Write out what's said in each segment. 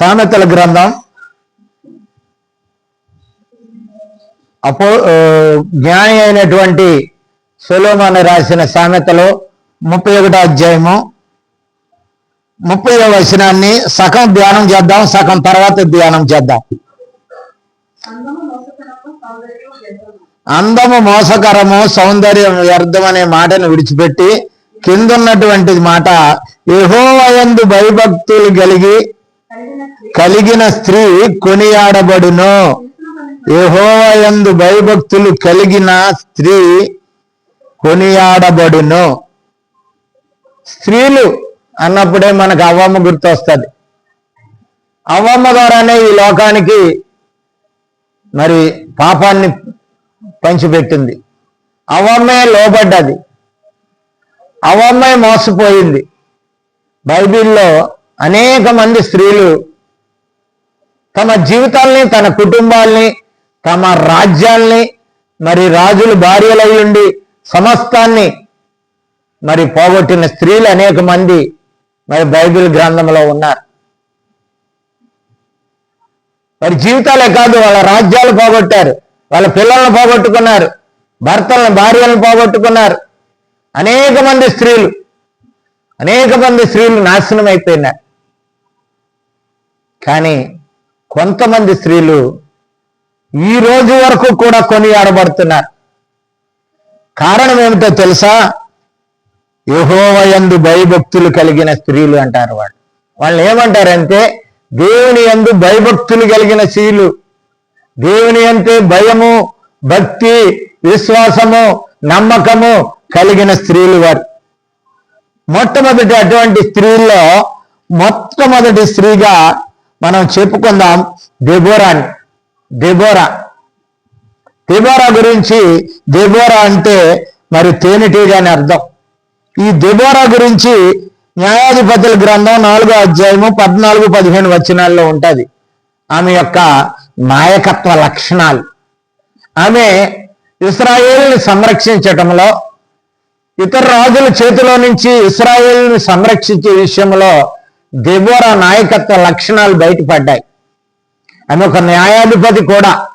సామెతల గ్రంథం. అపో జ్ఞాని అయినటువంటి సొలోమాను రాసిన సామెతలో ముప్పై ఒకటో అధ్యాయము. ముప్పై వచనాన్ని సగం ధ్యానం చేద్దాం సగం తర్వాత ధ్యానం చేద్దాం. అందము మోసకరము సౌందర్యం వ్యర్థం అనే మాటను విడిచిపెట్టి కింద ఉన్నటువంటి మాట యహోవయందు భయభక్తులు కలిగి కలిగిన స్త్రీ కొనియాడబడును. యహోవయందు భయభక్తులు కలిగిన స్త్రీ కొనియాడబడును. స్త్రీలు అన్నప్పుడే మనకు అవ్వమ్మ గుర్తొస్తుంది. అవ్వమ్మ ద్వారానే ఈ లోకానికి మరి పాపాన్ని పంచిపెట్టింది. అవ్వమ్మే లోబడ్డది. అవమ్మే మోసపోయింది. బైబిల్లో అనేక మంది స్త్రీలు తమ జీవితాల్ని తన కుటుంబాల్ని తమ రాజ్యాల్ని మరి రాజులు భార్యలై ఉండి సమస్తాన్ని మరి పోగొట్టిన స్త్రీలు అనేక మంది మరి బైబిల్ గ్రంథంలో ఉన్నారు. వారి జీవితాలే కాదు వాళ్ళ రాజ్యాలు పోగొట్టారు వాళ్ళ పిల్లలను పోగొట్టుకున్నారు భర్తలను భార్యలను పోగొట్టుకున్నారు. అనేక మంది స్త్రీలు అనేక మంది స్త్రీలు నాశనం అయిపోయినారు కానీ కొంతమంది స్త్రీలు ఈ రోజు వరకు కూడా కొనియాడబడుతున్నారు. కారణం ఏమిటో తెలుసా? యహోవయందు భయభక్తులు కలిగిన స్త్రీలు అంటారు వాళ్ళు. వాళ్ళు ఏమంటారంటే దేవుని యందు భయభక్తులు కలిగిన స్త్రీలు దేవుని అంటే భయము భక్తి విశ్వాసము నమ్మకము కలిగిన స్త్రీలు వారు. మొట్టమొదటి అటువంటి స్త్రీల్లో మొట్టమొదటి స్త్రీగా మనం చెప్పుకుందాం దెబోరాని దెబోరా. దెబోరా గురించి దెబోరా అంటే మరి తేనెటీగ అని అర్థం. ఈ దెబోరా గురించి న్యాయాధిపతుల గ్రంథం నాలుగో అధ్యాయము పద్నాలుగు పదిహేను వచనాల్లో ఉంటుంది. ఆమె యొక్క నాయకత్వ లక్షణాలు. ఆమె ఇస్రాయేల్ని సంరక్షించటంలో ఇతర రాజుల చేతిలో నుంచి ఇస్రాయేల్ని సంరక్షించే విషయంలో దెబోరా నాయకత్వ లక్షణాలు బయటపడ్డాయి. ఆమె ఒక న్యాయాధిపతి కూడా.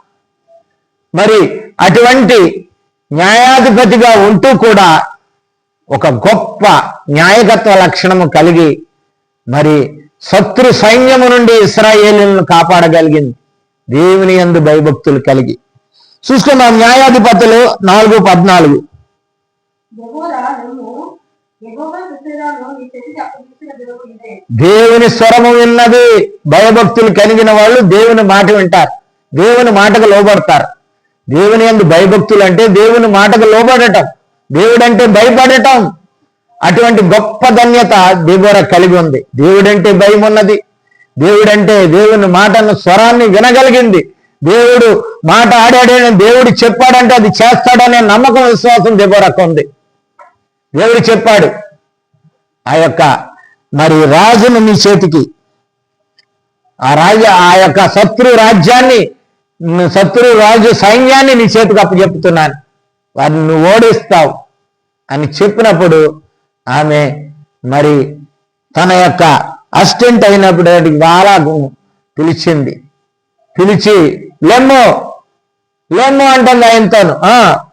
మరి అటువంటి న్యాయాధిపతిగా ఉంటూ కూడా ఒక గొప్ప న్యాయకత్వ లక్షణము కలిగి మరి శత్రు సైన్యము నుండి ఇస్రాయేలీలను కాపాడగలిగింది. దేవుని యందు భయభక్తులు కలిగి. చూసుకున్నాం న్యాయాధిపతులు నాలుగు పద్నాలుగు. దేవుని స్వరము విన్నది భయభక్తులు కలిగిన వాళ్ళు దేవుని మాట వింటారు. దేవుని మాటకు లోబడతారు. దేవుని ఎందు భయభక్తులు అంటే దేవుని మాటకు లోబడటం. దేవుడంటే భయపడటం. అటువంటి గొప్ప ధన్యత దేవర కలిగి ఉంది. దేవుడంటే భయం ఉన్నది. దేవుడంటే దేవుని మాటను స్వరాన్ని వినగలిగింది. దేవుడు మాట ఆడాడని దేవుడు చెప్పాడంటే అది చేస్తాడనే నమ్మకం విశ్వాసం దేవరకు ఉంది దేవుడు చెప్పాడు ఆ యొక్క మరి రాజును నీ చేతికి ఆ రాజ ఆ యొక్క శత్రు రాజ్యాన్ని శత్రు రాజు సైన్యాన్ని నీ చేతికి అప్పచెప్తున్నాను. వారిని నువ్వు ఓడిస్తావు. అని చెప్పినప్పుడు ఆమె మరి తన యొక్క అసిస్టెంట్ అయినప్పుడు బాలాకు పిలిచింది. పిలిచి లెమ్మో లెమ్మో అంటుంది ఆయనతోను. ఆ,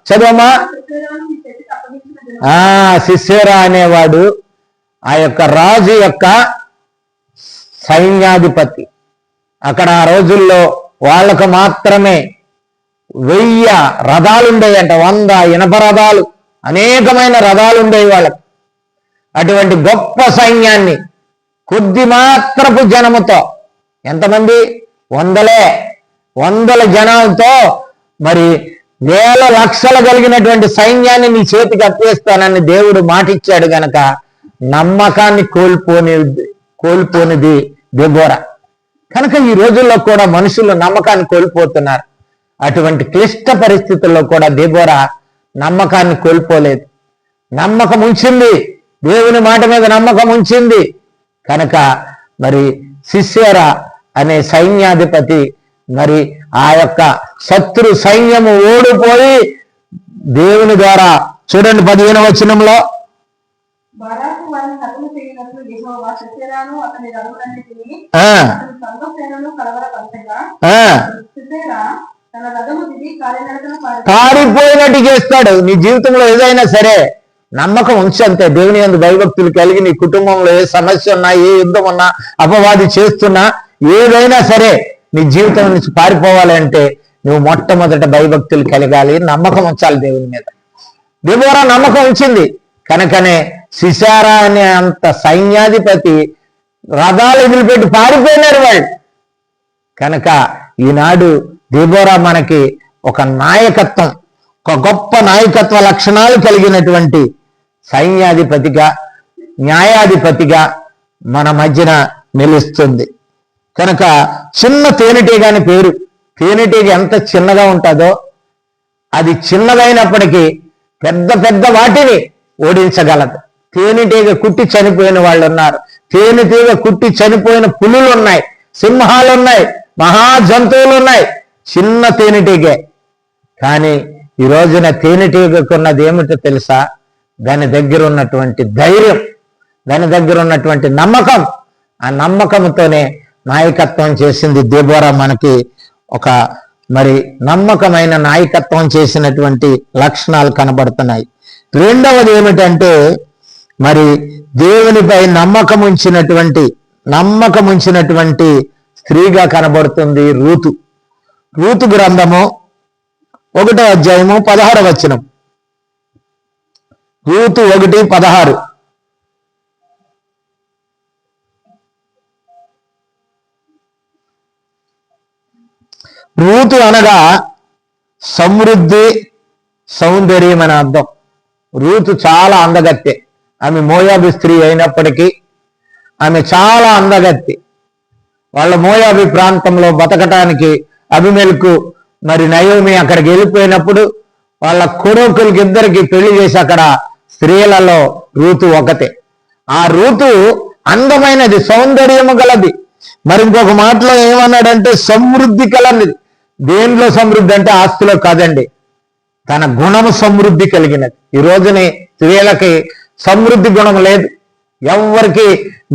ఆ సిస్సేరా అనేవాడు ఆ యొక్క రాజు యొక్క సైన్యాధిపతి. అక్కడ ఆ రోజుల్లో వాళ్ళకు మాత్రమే వెయ్యి రథాలు అంట వంద ఇనప రథాలు అనేకమైన రథాలు ఉండేవి వాళ్ళకి. అటువంటి గొప్ప సైన్యాన్ని కొద్ది మాత్రపు జనముతో ఎంతమంది? వందలే. వందల జనాలతో మరి వేల లక్షలు కలిగినటువంటి సైన్యాన్ని నీ చేతికి అప్పేస్తానని దేవుడు మాటిచ్చాడు గనక నమ్మకాన్ని కోల్పోని కోల్పోనిది దెబోరా. కనుక ఈ రోజుల్లో కూడా మనుషులు నమ్మకాన్ని కోల్పోతున్నారు. అటువంటి క్లిష్ట పరిస్థితుల్లో కూడా దెబోరా నమ్మకాన్ని కోల్పోలేదు. నమ్మకం ఉంచింది. దేవుని మాట మీద నమ్మకం ఉంచింది. కనుక మరి శిష్యర అనే సైన్యాధిపతి మరి ఆ యొక్క శత్రు సైన్యము ఓడిపోయి దేవుని ద్వారా చూడండి పదిహేను వచనంలో. పారిపోయినట్టు చేస్తాడు. నీ జీవితంలో ఏదైనా సరే నమ్మకం ఉంచు అంతే. దేవుని యందు భయభక్తులు కలిగి నీ కుటుంబంలో ఏ సమస్య ఉన్నా ఏ యుద్ధం ఉన్నా అపవాది చేస్తున్నా ఏదైనా సరే నీ జీవితం నుంచి పారిపోవాలంటే నువ్వు మొట్టమొదట భయభక్తులు కలగాలి నమ్మకం ఉంచాలి దేవుని మీద. దిబోరా నమ్మకం ఉంచింది. కనుకనే శిశారా అనే అంత సైన్యాధిపతి రథాలు వదిలిపెట్టి పారిపోయినారు వాళ్ళు. కనుక ఈనాడు దేబోరా మనకి ఒక నాయకత్వం ఒక గొప్ప నాయకత్వ లక్షణాలు కలిగినటువంటి సైన్యాధిపతిగా న్యాయాధిపతిగా మన మధ్యన నిలుస్తుంది. కనుక చిన్న తేనెటీగ అని పేరు. తేనెటీగ ఎంత చిన్నగా ఉంటుందో అది చిన్నదైనప్పటికీ పెద్ద పెద్ద వాటిని ఓడించగలదు. తేనెటీగ కుట్టి చనిపోయిన వాళ్ళు ఉన్నారు. తేనెటీగ కుట్టి చనిపోయిన పులులు ఉన్నాయి. సింహాలు ఉన్నాయి. మహా జంతువులు ఉన్నాయి. చిన్న తేనెటీగే. కానీ ఈ రోజున తేనెటీగకున్నది ఏమిటో తెలుసా? దాని దగ్గర ఉన్నటువంటి ధైర్యం దాని దగ్గర ఉన్నటువంటి నమ్మకం. ఆ నమ్మకంతోనే నాయకత్వం చేసింది దేబోరా మనకి ఒక మరి నమ్మకమైన నాయకత్వం చేసినటువంటి లక్షణాలు కనబడుతున్నాయి. రెండవది ఏమిటంటే మరి దేవునిపై నమ్మకం ఉంచినటువంటి నమ్మకం ఉంచినటువంటి స్త్రీగా కనబడుతుంది రూతు. రూతు గ్రంథము ఒకటో అధ్యాయము పదహారు వచనం. రూతు ఒకటి పదహారు. ఋతు అనగా సమృద్ధి సౌందర్యం అని అర్థం. ఋతు చాలా అందగత్తె. ఆమె మోయాబి స్త్రీ అయినప్పటికీ ఆమె చాలా అందగత్తి. వాళ్ళ మోయాబి ప్రాంతంలో బతకటానికి అభిమెలకు మరి నయోమి అక్కడికి వెళ్ళిపోయినప్పుడు వాళ్ళ కొడుకులకి ఇద్దరికి పెళ్ళి చేసి అక్కడ స్త్రీలలో ఋతు ఒకతే. ఆ ఋతు అందమైనది సౌందర్యము గలది. మరి ఇంకొక మాటలో ఏమన్నాడంటే సమృద్ధి కలనిది. దేనిలో సమృద్ధి అంటే ఆస్తిలో కాదండి. తన గుణము సమృద్ధి కలిగినది. ఈ రోజుని స్త్రీలకి సమృద్ధి గుణం లేదు. ఎవరికి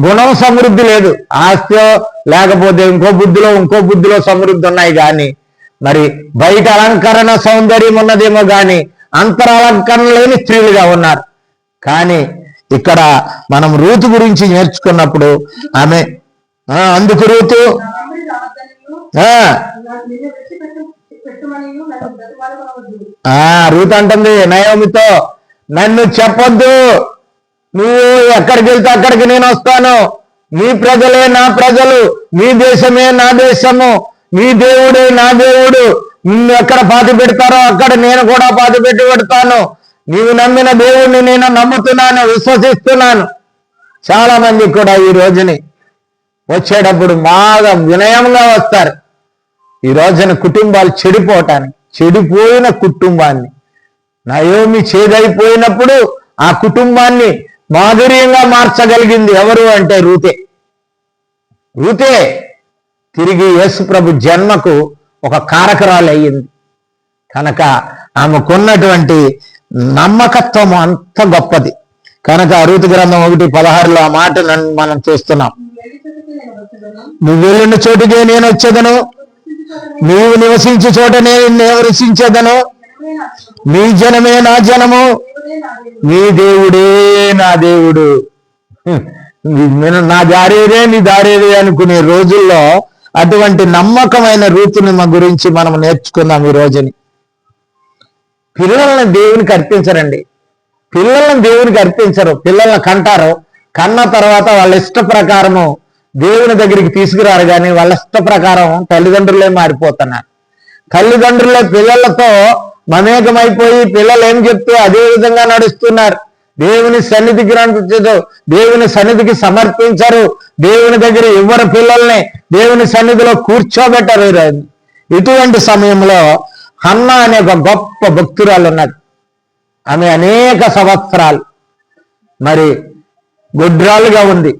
గుణం సమృద్ధి లేదు. ఆస్తిలో లేకపోతే ఇంకో బుద్ధిలో ఇంకో బుద్ధిలో సమృద్ధి ఉన్నాయి కానీ మరి బయట అలంకరణ సౌందర్యం ఉన్నదేమో కానీ అంతర అలంకరణ లేని స్త్రీలుగా ఉన్నారు. కానీ ఇక్కడ మనం రూతు గురించి నేర్చుకున్నప్పుడు ఆమె అందుకు రూతు రూత్ అంటుంది నయోమితో నన్ను చెప్పొద్దు. నువ్వు ఎక్కడికి వెళ్తే అక్కడికి నేను వస్తాను. మీ ప్రజలే నా ప్రజలు. మీ దేశమే నా దేశము. మీ దేవుడే నా దేవుడు. నిన్ను ఎక్కడ పాతి పెడతారో అక్కడ నేను కూడా పాతి పెట్టి పెడతాను. నీవు నమ్మిన దేవుణ్ణి నేను నమ్ముతున్నాను విశ్వసిస్తున్నాను. చాలా మంది కూడా ఈ రోజుని వచ్చేటప్పుడు బాగా వినయంగా వస్తారు. ఈ రోజున కుటుంబాలు చెడిపోవటానికి చెడిపోయిన కుటుంబాన్ని నయోమి చేదైపోయినప్పుడు ఆ కుటుంబాన్ని మాధుర్యంగా మార్చగలిగింది ఎవరు అంటే రూతే. రూతే తిరిగి యేసుప్రభు జన్మకు ఒక కారకరాలు అయ్యింది కనుక ఆమెకున్నటువంటి నమ్మకత్వం అంత గొప్పది. కనుక రూతు గ్రంథం ఒకటి పదహారులో ఆ మాట నన్ను మనం చూస్తున్నాం. నువ్వు వెళ్ళిన చోటుకి నేను వచ్చేదను నువ్వు వెళ్ళిన నేను వచ్చేదను నీవు నివసించే చోట నేను నివసించేదను నీ జనమే నా జనము. నీ దేవుడే నా దేవుడు. నా దారేదే నీ దారేదే అనుకునే రోజుల్లో అటువంటి నమ్మకమైన రీతిని మా గురించి మనం నేర్చుకుందాం ఈ రోజుని. పిల్లలను దేవునికి అర్పించరండి. పిల్లల్ని దేవునికి అర్పించరు. పిల్లలను కంటారు. కన్న తర్వాత వాళ్ళ ఇష్ట ప్రకారము దేవుని దగ్గరికి తీసుకురారు కానీ వాళ్ళ ఇష్ట ప్రకారం తల్లిదండ్రులే మారిపోతున్నారు. తల్లిదండ్రులే పిల్లలతో మమేకమైపోయి పిల్లలు ఏం చెప్తే అదే విధంగా నడుస్తున్నారు. దేవుని సన్నిధికి రంచదు దేవుని సన్నిధికి సమర్పించరు. దేవుని దగ్గర ఎవరు పిల్లల్ని దేవుని సన్నిధిలో కూర్చోబెట్టరు. ఇటువంటి సమయంలో హన్న అనే ఒక గొప్ప భక్తురాలు ఉన్నది. ఆమె అనేక సంవత్సరాలు. మరి గుడ్రాలుగా ఉంది.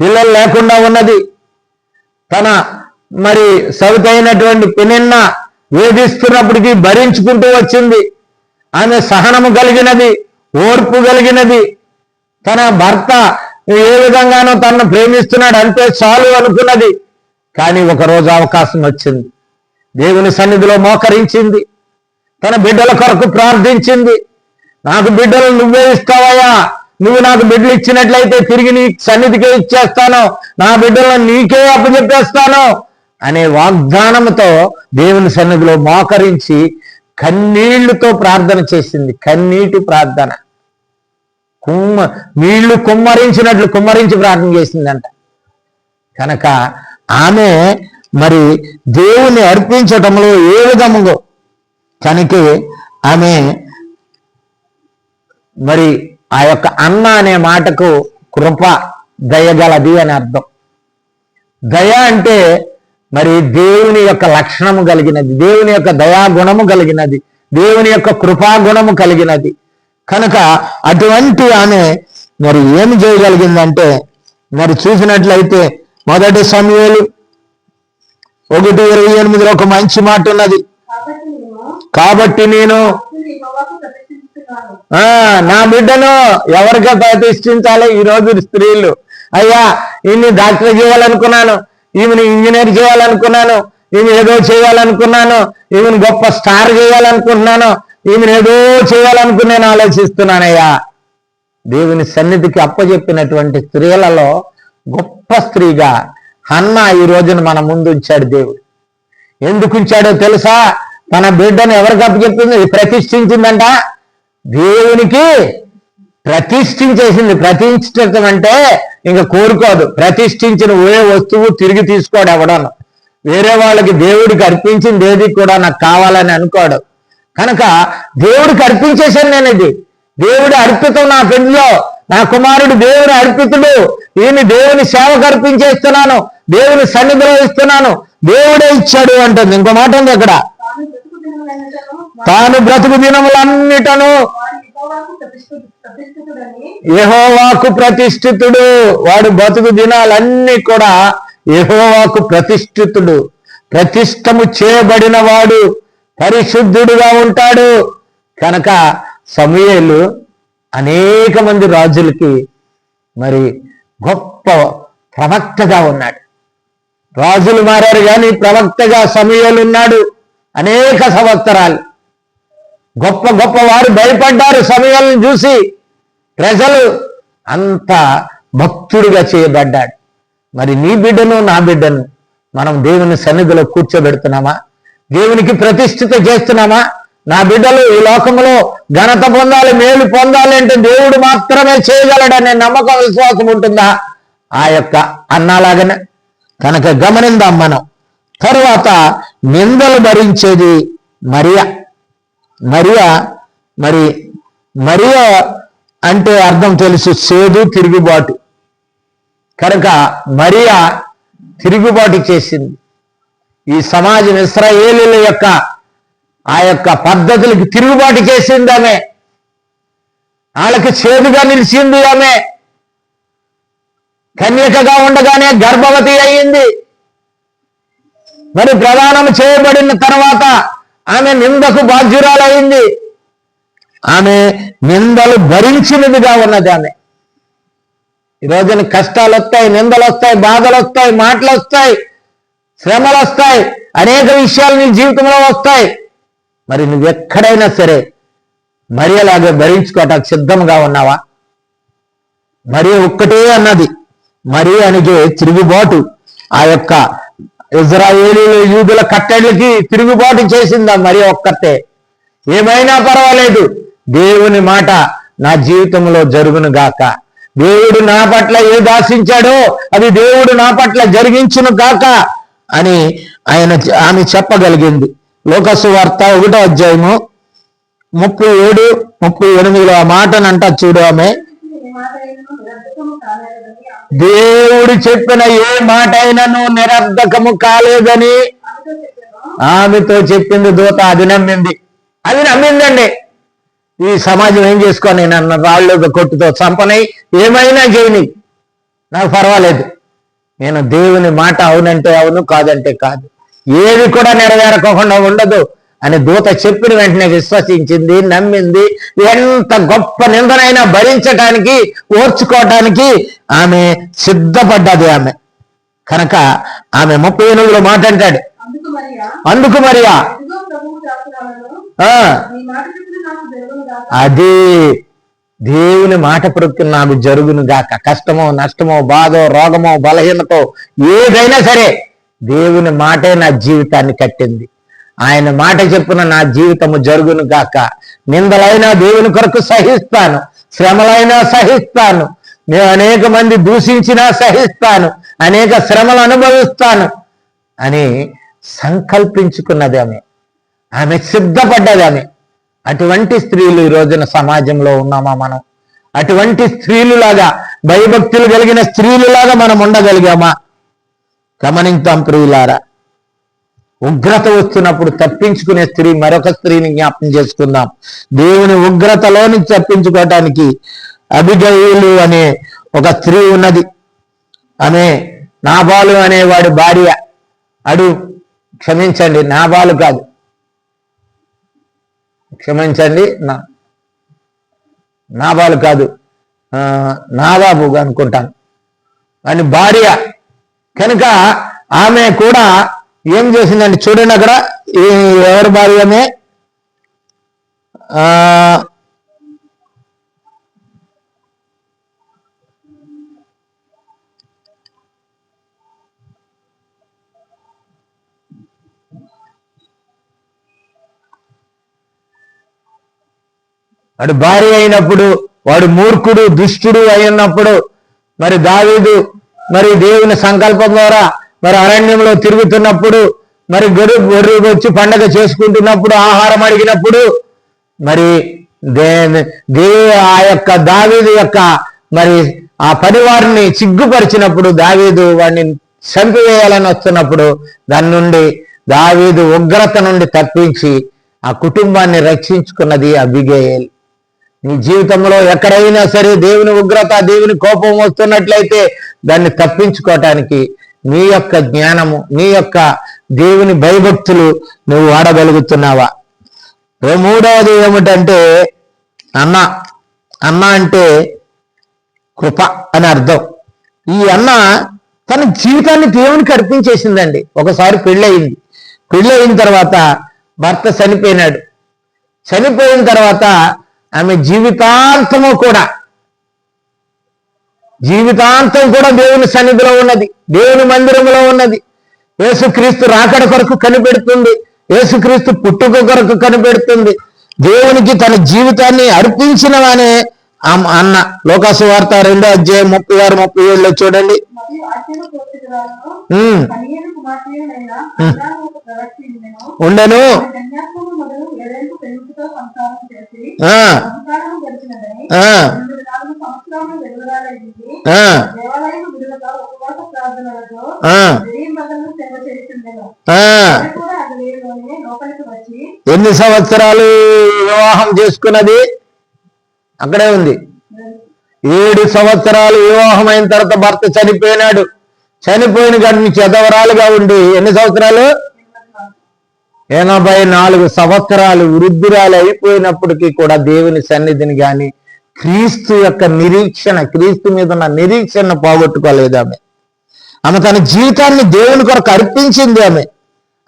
పిల్లలు లేకుండా ఉన్నది. తన మరి సవితైనటువంటి పెనిన్న వేధిస్తున్నప్పటికీ భరించుకుంటూ వచ్చింది. ఆమె సహనము కలిగినది ఓర్పు కలిగినది. తన భర్త ఏ విధంగానో తనను ప్రేమిస్తున్నాడు అంతే చాలు అనుకున్నది. కానీ ఒక రోజు అవకాశం వచ్చింది. దేవుని సన్నిధిలో మోకరించింది. తన బిడ్డల కొరకు ప్రార్థించింది. నాకు బిడ్డలు నువ్వే ఇస్తావయ్యా. నువ్వు నాకు బిడ్డలు ఇచ్చినట్లయితే తిరిగి నీ సన్నిధికే ఇచ్చేస్తాను. నా బిడ్డలను నీకే అప్పచెప్పేస్తాను అనే వాగ్దానంతో దేవుని సన్నిధిలో మోకరించి కన్నీళ్ళతో ప్రార్థన చేసింది. కన్నీటి ప్రార్థన. కుమ్మ నీళ్ళు కుమ్మరించినట్లు కుమ్మరించి ప్రార్థన చేసిందంట. కనుక ఆమె మరి దేవుని అర్పించటంలో ఏ విధముగో కనుక ఆమె మరి ఆ యొక్క అన్న అనే మాటకు కృప దయగలది అని అర్థం. దయ అంటే మరి దేవుని యొక్క లక్షణము కలిగినది దేవుని యొక్క దయాగుణము కలిగినది దేవుని యొక్క కృపాగుణము కలిగినది. కనుక అటువంటి ఆమె మరి ఏమి చేయగలిగిందంటే మరి చూసినట్లయితే మొదటి సమయాలు ఒకటి ఇరవై ఎనిమిదిలో ఒక మంచి మాట ఉన్నది. కాబట్టి నేను ఆ నా బిడ్డను ఎవరికి ప్రతిష్ఠించాలి? ఈ రోజు స్త్రీలు. అయ్యా ఈయన్ని డాక్టర్ చేయాలనుకున్నాను ఈమెను ఇంజనీర్ చేయాలనుకున్నాను ఈమె ఏదో చేయాలనుకున్నాను ఈమెను గొప్ప స్టార్ చేయాలనుకుంటున్నాను ఈమెను ఏదో చేయాలనుకుని నేను ఆలోచిస్తున్నానయ్యా. దేవుని సన్నిధికి అప్పచెప్పినటువంటి స్త్రీలలో గొప్ప స్త్రీగా హన్న ఈ రోజున మన ముందు ఉంచాడు దేవుడు. ఎందుకు ఉంచాడో తెలుసా? తన బిడ్డను ఎవరికి అప్పచెప్పింది? ప్రతిష్ఠించిందంట దేవునికి ప్రతిష్ఠించేసింది. ప్రతిష్ఠితం అంటే ఇంకా కోరుకోదు. ప్రతిష్ఠించిన ఏ వస్తువు తిరిగి తీసుకోడు ఎవడను. వేరే వాళ్ళకి దేవుడికి అర్పించింది ఏది కూడా నాకు కావాలని అనుకోడు. కనుక దేవుడికి అర్పించేశాను నేను ఇది. దేవుడి అర్పితం నా పెళ్ళిలో నా కుమారుడు దేవుని అర్పితుడు. ఈయన దేవుని సేవకు అర్పించేస్తున్నాను. దేవుని సన్నిధిలో ఇస్తున్నాను. దేవుడే ఇచ్చాడు అంటుంది. ఇంకో మాట ఉంది అక్కడ. తాను బ్రతుకు దినములన్నిటను తాను ప్రతిష్ఠితుడు. వాడు బతుకు దినాలన్నీ కూడా యెహోవాకు ప్రతిష్ఠితుడు. ప్రతిష్టము చేయబడిన వాడు పరిశుద్ధుడుగా ఉంటాడు. కనుక సమయలు అనేక మంది రాజులకి మరి గొప్ప ప్రవక్తగా ఉన్నాడు. రాజులు మారారు కానీ ప్రవక్తగా సమూయేలు ఉన్నాడు అనేక సంవత్సరాలు గొప్ప గొప్ప వారు భయపడ్డారు సమయాలను చూసి ప్రజలు అంత భక్తుడిగా చేయబడ్డాడు. మరి నీ బిడ్డను నా బిడ్డను మనం దేవుని సన్నిధిలో కూర్చోబెడుతున్నామా? దేవునికి ప్రతిష్ఠిత చేస్తున్నామా? నా బిడ్డలు ఈ లోకంలో ఘనత పొందాలి మేలు పొందాలి అంటే దేవుడు మాత్రమే చేయగలడనే నమ్మకం విశ్వాసం ఉంటుందా? ఆ యొక్క అన్నాలాగనే కనుక గమనిందాం మనం. తరువాత నిందలు భరించేది మరియా. మరియా మరి మరియా అంటే అర్థం తెలుసు సేదు తిరుగుబాటు. కనుక మరియా తిరుగుబాటు చేసింది. ఈ సమాజం ఇస్రాయేలీల యొక్క ఆ యొక్క పద్ధతులకు తిరుగుబాటు చేసింది ఆమె. వాళ్ళకి చేదుగా నిలిచింది ఆమె. కన్యకగా ఉండగానే గర్భవతి అయింది. మరి ప్రదానం చేయబడిన తర్వాత ఆమె నిందకు బాధ్యురాలైంది. ఆమె నిందలు భరించినదిగా ఉన్నది ఆమె. ఈ రోజున కష్టాలు వస్తాయి నిందలు వస్తాయి బాధలు వస్తాయి మాటలు వస్తాయి శ్రమలు వస్తాయి అనేక విషయాలు నీ జీవితంలో వస్తాయి. మరి నువ్వు ఎక్కడైనా సరే మరి అలాగే భరించుకోవటానికి సిద్ధంగా ఉన్నావా? మరి ఒక్కటే అన్నది. మరి అనిగే తిరుగుబాటు ఆ యొక్క ఇజ్రాయేలీల యూదుల కట్టడికి తిరుగుబాటు చేసిందా మరి ఒక్కటే ఏమైనా పర్వాలేదు. దేవుని మాట నా జీవితంలో జరుగును గాక దేవుడు నా పట్ల ఏది ఆశించాడో అది దేవుడు నా పట్ల జరిగించును గాక అని ఆయన ఆమె చెప్పగలిగింది. లోకసు వార్త ఒకటో అధ్యాయము ముప్పై ఏడు ముప్పై ఎనిమిదిలో ఆ మాటనంట చూడు ఆమె. దేవుడు చెప్పిన ఏ మాట అయినను నిరర్ధకము కాలేదని ఆమెతో చెప్పింది దూత అది నమ్మింది. అది నమ్మిందండి. ఈ సమాజం ఏం చేసుకోని నన్ను రాళ్ళు కొట్టుతో చంపనై ఏమైనా చేయని. నాకు పర్వాలేదు. నేను దేవుని మాట అవునంటే అవును కాదంటే కాదు. ఏది కూడా నెరవేరకోకుండా ఉండదు. అని దూత చెప్పిన వెంటనే విశ్వసించింది నమ్మింది. ఎంత గొప్ప నిందనైనా భరించటానికి ఓర్చుకోవటానికి ఆమె సిద్ధపడ్డది ఆమె. కనుక ఆమె ముప్పై ఎనిమిదిలో మాట అంటాడు. అందుకు మరియా? అదే దేవుని మాట ప్రొక్కి నాకు జరుగును గాక. కష్టమో నష్టమో బాధో రోగమో బలహీనతో ఏదైనా సరే దేవుని మాటే నా జీవితాన్ని కట్టింది. ఆయన మాట చెప్పున నా జీవితము జరుగును గాక. నిందలైనా దేవుని కొరకు సహిస్తాను శ్రమలైనా సహిస్తాను నేను అనేక మంది దూషించినా సహిస్తాను అనేక శ్రమలు అనుభవిస్తాను అని సంకల్పించుకున్నది ఆమె. ఆమె సిద్ధపడ్డది ఆమె. అటువంటి స్త్రీలు ఈ రోజున సమాజంలో ఉన్నామా మనం? అటువంటి స్త్రీలులాగా భయభక్తులు కలిగిన స్త్రీలులాగా మనం ఉండగలిగామా? గమనించాం ప్రియులారా ఉగ్రత వస్తున్నప్పుడు తప్పించుకునే స్త్రీ మరొక స్త్రీని జ్ఞాపకం చేసుకుందాం. దేవుని ఉగ్రతలో నుంచి తప్పించుకోవటానికి అభిగయులు అనే ఒక స్త్రీ ఉన్నది. అనే నాబాలు అనేవాడు భార్య. అడు క్షమించండి నాబాలు కాదు. క్షమించండి నా నాబాలు కాదు. ఆ, నాదాబు అనుకుంటాను. అని భార్య. కనుక ఆమె కూడా ఏం చేసిందండి? చూడండి అక్కడ. ఎవరి భార్య వాడు భార్య అయినప్పుడు వాడు మూర్ఖుడు దుష్టుడు అయినప్పుడు మరి దావీదు మరి దేవుని సంకల్పం ద్వారా మరి అరణ్యంలో తిరుగుతున్నప్పుడు మరి గొర్రె గొర్రె వచ్చి పండగ చేసుకుంటున్నప్పుడు ఆహారం అడిగినప్పుడు మరి దే ఆ యొక్క దావీదు యొక్క మరి ఆ పనివారిని సిగ్గుపరిచినప్పుడు దావీదు వాడిని చంపివేయాలని వస్తున్నప్పుడు దాని నుండి దావీదు ఉగ్రత నుండి తప్పించి ఆ కుటుంబాన్ని రక్షించుకున్నది అబిగేయల్ నీ జీవితంలో ఎక్కడైనా సరే దేవుని ఉగ్రత దేవుని కోపం వస్తున్నట్లయితే దాన్ని తప్పించుకోవటానికి నీ యొక్క జ్ఞానము నీ యొక్క దేవుని భయభక్తులు నువ్వు వాడగలుగుతున్నావా? మూడవది ఏమిటంటే అన్న. అన్న అంటే కృప అని అర్థం. ఈ అన్న తన జీవితాన్ని దేవునికి అర్పించేసిందండి. ఒకసారి పెళ్ళయింది. పెళ్ళయిన తర్వాత భర్త చనిపోయినాడు. చనిపోయిన తర్వాత ఆమె జీవితాంతము కూడా జీవితాంతం కూడా దేవుని సన్నిధిలో ఉన్నది. దేవుని మందిరంలో ఉన్నది. యేసుక్రీస్తు రాకడ కొరకు కనిపెడుతుంది. యేసుక్రీస్తు పుట్టుక కొరకు కనిపెడుతుంది. దేవునికి తన జీవితాన్ని అర్పించిన వానే ఆమె అన్న. లోకాసు వార్త రెండో అధ్యాయం ముప్పై ఆరు ముప్పై ఏడులో చూడండి. ఉండెను. ఎన్ని సంవత్సరాలు వివాహం చేసుకున్నది? అక్కడే ఉంది. ఏడు సంవత్సరాలు వివాహం అయిన తర్వాత భర్త చనిపోయినాడు. చనిపోయిన కాడి నుంచి ఎదవరాలుగా ఉండి ఎన్ని సంవత్సరాలు? ఎనభై నాలుగు సంవత్సరాలు వృద్ధురాలు అయిపోయినప్పటికీ కూడా దేవుని సన్నిధిని గాని క్రీస్తు యొక్క నిరీక్షణ క్రీస్తు మీద ఉన్న నిరీక్షణ పోగొట్టుకోలేదు ఆమె. ఆమె తన జీవితాన్ని దేవుని కొరకు అర్పించింది ఆమె.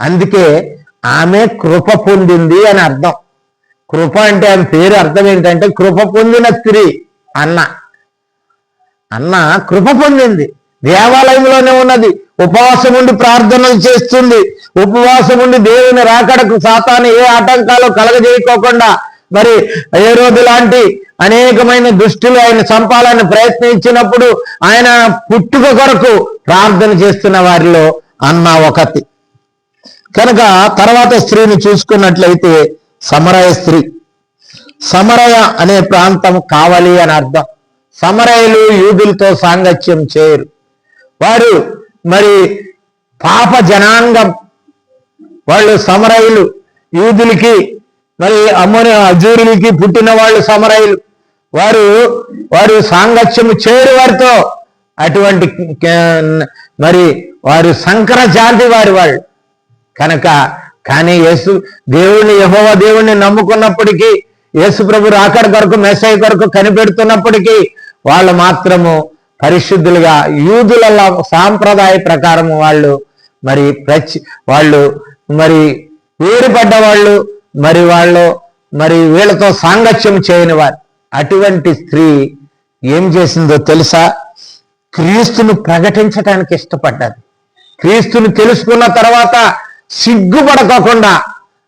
అందుకే ఆమె కృప పొందింది అని అర్థం. కృప అంటే ఆమె పేరు అర్థం ఏంటంటే కృప పొందిన స్త్రీ అన్న. అన్న కృప పొందింది. దేవాలయంలోనే ఉన్నది. ఉపవాసం ఉండి ప్రార్థనలు చేస్తుంది. ఉపవాసం ఉండి దేవుని రాకడకు సాతాను ఏ ఆటంకాలు కలగజేయకోకుండా మరి ఏ రోజు లాంటి అనేకమైన దృష్టిలు ఆయన చంపాలని ప్రయత్నించినప్పుడు ఆయన పుట్టుక కొరకు ప్రార్థన చేస్తున్న వారిలో అన్న ఒకతి. కనుక తర్వాత స్త్రీని చూసుకున్నట్లయితే సమరయ స్త్రీ. సమరయ అనే ప్రాంతం కావాలి అని అర్థం. సమరయలు యూదులతో సాంగత్యం చేయరు. వారు మరి పాప జనాంగం వాళ్ళు సమరయులు యూదులకి మరి అమ్మని అజూరులకి పుట్టిన వాళ్ళు సమరయులు. వారు వారు సాంగత్యం చేరు వారితో అటువంటి మరి వారు సంకర జాతి వారి వాళ్ళు. కనుక కానీ యేసు దేవుణ్ణి యహోవ దేవుణ్ణి నమ్ముకున్నప్పటికీ యేసు ప్రభు రాకడ కొరకు మెస్సయ్య కొరకు కనిపెడుతున్నప్పటికీ వాళ్ళు మాత్రము పరిశుద్ధులుగా యూదుల సాంప్రదాయ ప్రకారం వాళ్ళు మరి ప్రచ్ వాళ్ళు మరి వేరుపడ్డ వాళ్ళు మరి వాళ్ళు మరి వీళ్ళతో సాంగత్యం చేయని వారు. అటువంటి స్త్రీ ఏం చేసిందో తెలుసా? క్రీస్తును ప్రకటించటానికి ఇష్టపడ్డారు. క్రీస్తుని తెలుసుకున్న తర్వాత సిగ్గుపడకోకుండా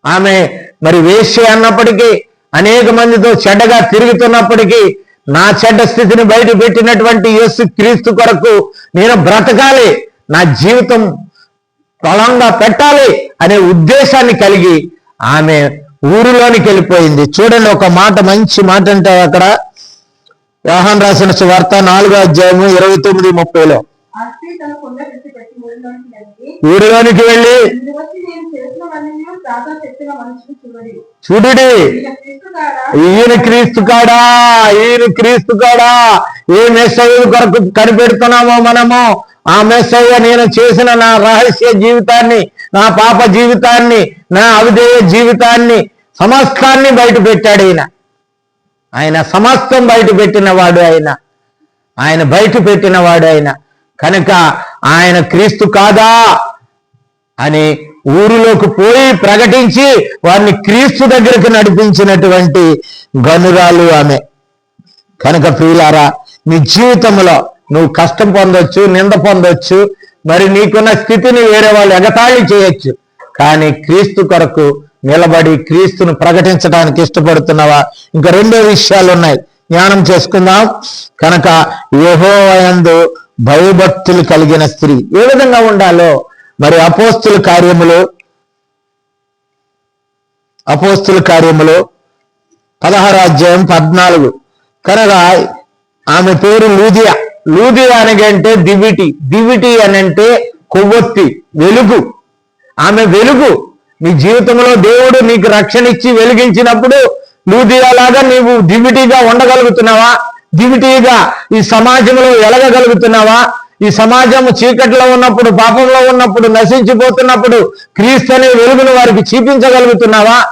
ఆమె మరి వేశ్య అన్నప్పటికీ అనేక మందితో చెడ్డగా తిరుగుతున్నప్పటికీ నా చెడ్డ స్థితిని బయట పెట్టినటువంటి యేసు క్రీస్తు కొరకు నేను బ్రతకాలి నా జీవితం బలంగా పెట్టాలి అనే ఉద్దేశాన్ని కలిగి ఆమె ఊరిలోనికి వెళ్ళిపోయింది. చూడండి ఒక మాట మంచి మాట అంటే అక్కడ వ్యవహాన్ రాసిన వార్త నాలుగో అధ్యాయము ఇరవై తొమ్మిది ముప్పైలో. ఊరిలోనికి వెళ్ళి చూడడి. కాడా? ఈయన క్రీస్తు కాడా? ఈయన క్రీస్తు కాడా? ఏ మెస్సయ్య కొరకు కనిపెడుతున్నామో మనము? ఆ మెస్సయ్య నేను చేసిన నా రహస్య జీవితాన్ని నా పాప జీవితాన్ని నా అవిధేయ జీవితాన్ని సమస్తాన్ని బయట పెట్టాడు ఈయన. ఆయన సమస్తం బయట పెట్టిన వాడు ఆయన. ఆయన బయట పెట్టిన వాడు ఆయన. కనుక ఆయన క్రీస్తు కాదా అని ఊరిలోకి పోయి ప్రకటించి వారిని క్రీస్తు దగ్గరకు నడిపించినటువంటి గనురాలు ఆమె. కనుక ప్రియులారా నీ జీవితంలో నువ్వు కష్టం పొందొచ్చు నింద పొందొచ్చు మరి నీకున్న స్థితిని వేరే వాళ్ళు ఎగతాళి చేయొచ్చు. కానీ క్రీస్తు కొరకు నిలబడి క్రీస్తును ప్రకటించడానికి ఇష్టపడుతున్నావా? ఇంకా రెండో విషయాలు ఉన్నాయి జ్ఞానం చేసుకుందాం. కనుక యెహోవాయందు భయభక్తులు కలిగిన స్త్రీ ఏ విధంగా ఉండాలో మరి అపోస్తుల కార్యములు? అపోస్తుల కార్యములు పదహారు అధ్యాయం పద్నాలుగు. కనుక ఆమె పేరు లూదియా. లూదియా అనగంటే దివిటి. దివిటి అని అంటే కొవ్వొత్తి వెలుగు. ఆమె వెలుగు. నీ జీవితంలో దేవుడు నీకు రక్షణ ఇచ్చి వెలిగించినప్పుడు లూదియా లాగా నీవు దివిటిగా ఉండగలుగుతున్నావా? దివిటీగా ఈ సమాజంలో ఎలగగలుగుతున్నావా? ఈ సమాజము చీకట్లో ఉన్నప్పుడు పాపంలో ఉన్నప్పుడు నశించిపోతున్నప్పుడు క్రీస్తు అనే వెలుగును వారికి చూపించగలుగుతున్నావా?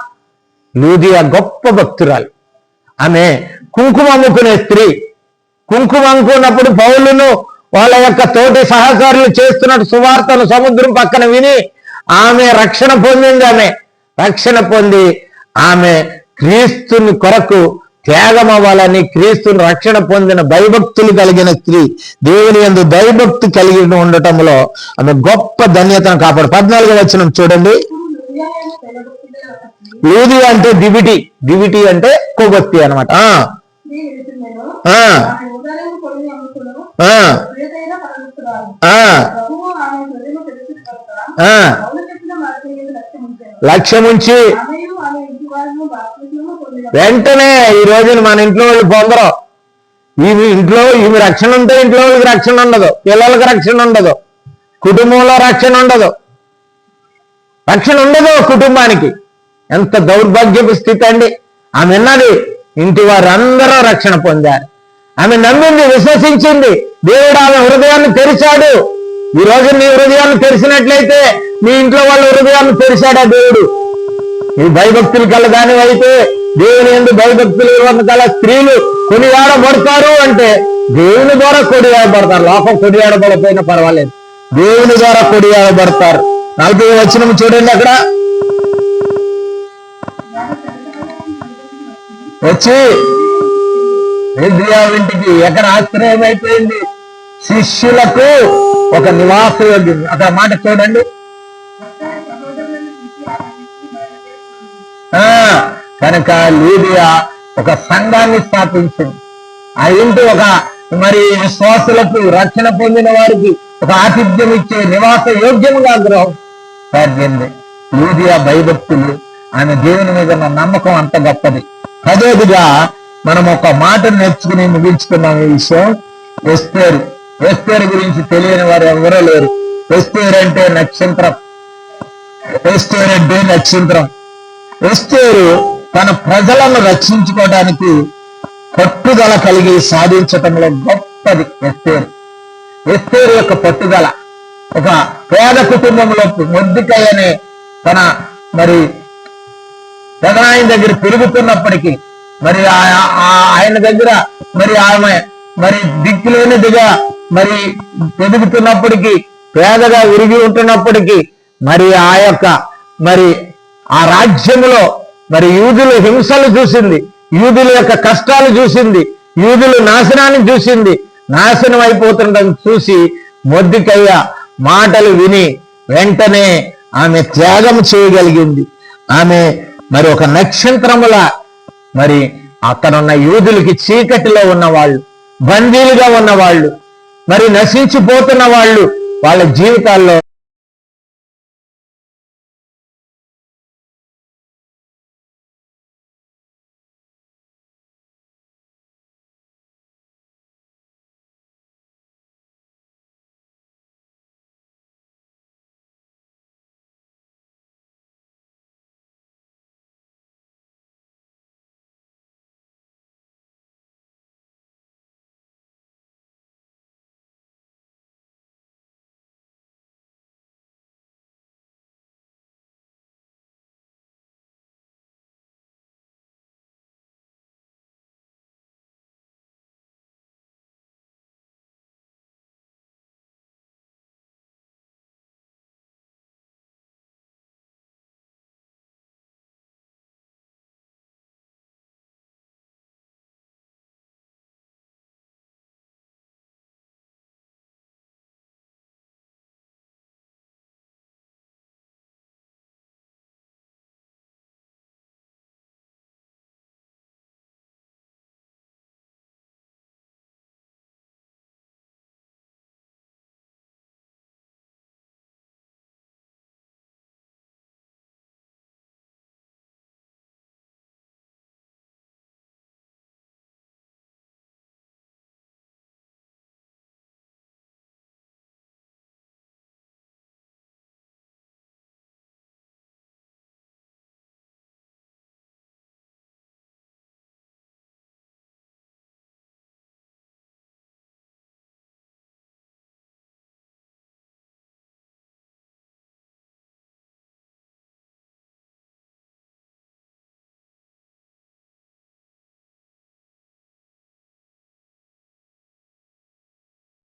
లూదియా గొప్ప భక్తురాలు. ఆమె కుంకుమ అమ్ముకునే స్త్రీ. కుంకుమ అమ్ముకున్నప్పుడు పౌలును వాళ్ళ యొక్క తోటి సహకారులు చేస్తున్నట్టు సువార్తను సముద్రం పక్కన విని ఆమె రక్షణ పొందింది ఆమె. రక్షణ పొంది ఆమె క్రీస్తుని కొరకు త్యాగం అవ్వాలని క్రీస్తుని రక్షణ పొందిన భయభక్తులు కలిగిన స్త్రీ దేవుని ఎందు భయభక్తి కలిగి ఉండటంలో ఆమె గొప్ప ధన్యతను కాపాడు. పద్నాలుగు వచ్చిన చూడండి. లూది అంటే దివిటి దివిటి అంటే కొవ్వొత్తి అనమాట లక్ష్యముంచి. వెంటనే ఈ రోజున మన ఇంట్లో వాళ్ళు పొందరు ఈమె ఇంట్లో ఈమె రక్షణ ఉంటే ఇంట్లో వాళ్ళకి రక్షణ ఉండదు. పిల్లలకి రక్షణ ఉండదు. కుటుంబంలో రక్షణ ఉండదు. రక్షణ ఉండదు కుటుంబానికి. ఎంత దౌర్భాగ్యపు స్థితి అండి. ఆమె విన్నది ఇంటి వారందరూ రక్షణ పొందారు. ఆమె నమ్మింది విశ్వసించింది. దేవుడు ఆమె హృదయాన్ని తెరిచాడు. ఈ రోజు నీ హృదయాన్ని తెరిచినట్లయితే నీ ఇంట్లో వాళ్ళ హృదయాన్ని తెరిచాడా దేవుడు? ఈ భయభక్తులు కలదాని అయితే దేవుని ఎందు భయభక్తులు కల స్త్రీలు కొనియాడబడతారు అంటే దేవుని ద్వారా కొడియాడబడతారు లోపం కొడియాడబడకపోయినా పర్వాలేదు. దేవుని ద్వారా కొడియాడబడతారు నలభై వచ్చిన చూడండి అక్కడ. వచ్చి రేద్రియా ఇంటికి ఎక్కడ ఆశ్రయం అయిపోయింది శిష్యులకు ఒక నివాస యోగ్యం. అక్కడ మాట చూడండి. ఆ కనుక లీడియా ఒక సంఘాన్ని స్థాపించింది. ఆ ఇంటి ఒక మరి విశ్వాసులకు రక్షణ పొందిన వారికి ఒక ఆతిథ్యం ఇచ్చే నివాస యోగ్యముగా గృహం సాధ్యంది లీడియా భయభక్తులు ఆమె దేవుని మీద ఉన్న నమ్మకం అంత గొప్పది. పదేదిగా మనం ఒక మాట నేర్చుకుని ముగించుకున్నాం ఈ విషయం. ఎస్తేరు. ఎస్తేరు గురించి తెలియని వారు ఎవరో లేరు. ఎస్తేరు అంటే నక్షత్రం. ఎస్తేరు అంటే నక్షత్రం. ఎస్తేరు తన ప్రజలను రక్షించుకోవడానికి పట్టుదల కలిగి సాధించటంలో గొప్పది ఎస్తేరు. ఎస్తేరు యొక్క పట్టుదల ఒక పేద కుటుంబంలో మొద్దుకై తన మరి పెదనాయన దగ్గర పెరుగుతున్నప్పటికీ మరి ఆ- ఆ- ఆయన దగ్గర మరి ఆమె మరి దిక్కులేనిదిగా మరి పెరుగుతున్నప్పటికీ పేదగా విరిగి ఉంటున్నప్పటికీ మరి ఆ యొక్క మరి ఆ రాజ్యంలో మరి యూదుల హింసలు చూసింది యూదుల యొక్క కష్టాలు చూసింది యూదుల నాశనాన్ని చూసింది నాశనం అయిపోతుండడం చూసి మొద్దికయ్య మాటలు విని వెంటనే ఆమె త్యాగం చేయగలిగింది. ఆమె మరి ఒక నక్షత్రముల మరి అక్కడ ఉన్న యూదులకి చీకటిలో ఉన్న వాళ్ళు బందీలుగా ఉన్న వాళ్ళు మరి నశించిపోతున్న వాళ్ళు వాళ్ళ జీవితాల్లో